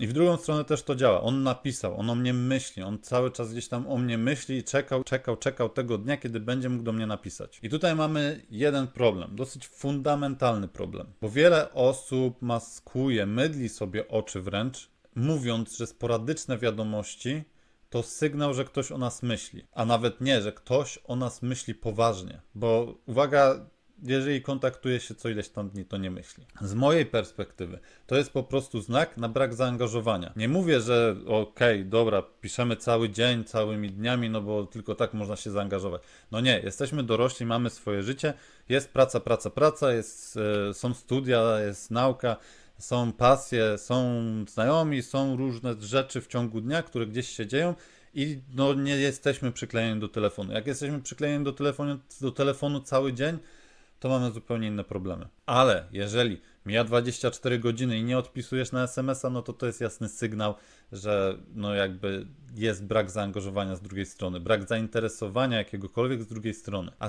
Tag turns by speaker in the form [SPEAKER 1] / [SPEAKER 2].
[SPEAKER 1] I w drugą stronę też to działa. On napisał, on o mnie myśli, on cały czas gdzieś tam o mnie myśli i czekał, czekał, czekał tego dnia, kiedy będzie mógł do mnie napisać. I tutaj mamy jeden problem, dosyć fundamentalny problem, bo wiele osób maskuje, mydli sobie oczy wręcz, mówiąc, że sporadyczne wiadomości to sygnał, że ktoś o nas myśli. A nawet nie, że ktoś o nas myśli poważnie. Bo uwaga, jeżeli kontaktuje się co ileś tam dni, to nie myśli. Z mojej perspektywy to jest po prostu znak na brak zaangażowania. Nie mówię, że okej, dobra, piszemy cały dzień, całymi dniami, no bo tylko tak można się zaangażować. No nie, jesteśmy dorośli, mamy swoje życie, jest praca, praca, praca, jest, e, są studia, jest nauka, są pasje, są znajomi, są różne rzeczy w ciągu dnia, które gdzieś się dzieją i no, nie jesteśmy przyklejeni do telefonu. Jak jesteśmy przyklejeni do telefonu, do telefonu cały dzień, to mamy zupełnie inne problemy. Ale jeżeli mija 24 godziny i nie odpisujesz na SMS-a, no to to jest jasny sygnał, że no jakby jest brak zaangażowania z drugiej strony, brak zainteresowania jakiegokolwiek z drugiej strony. A z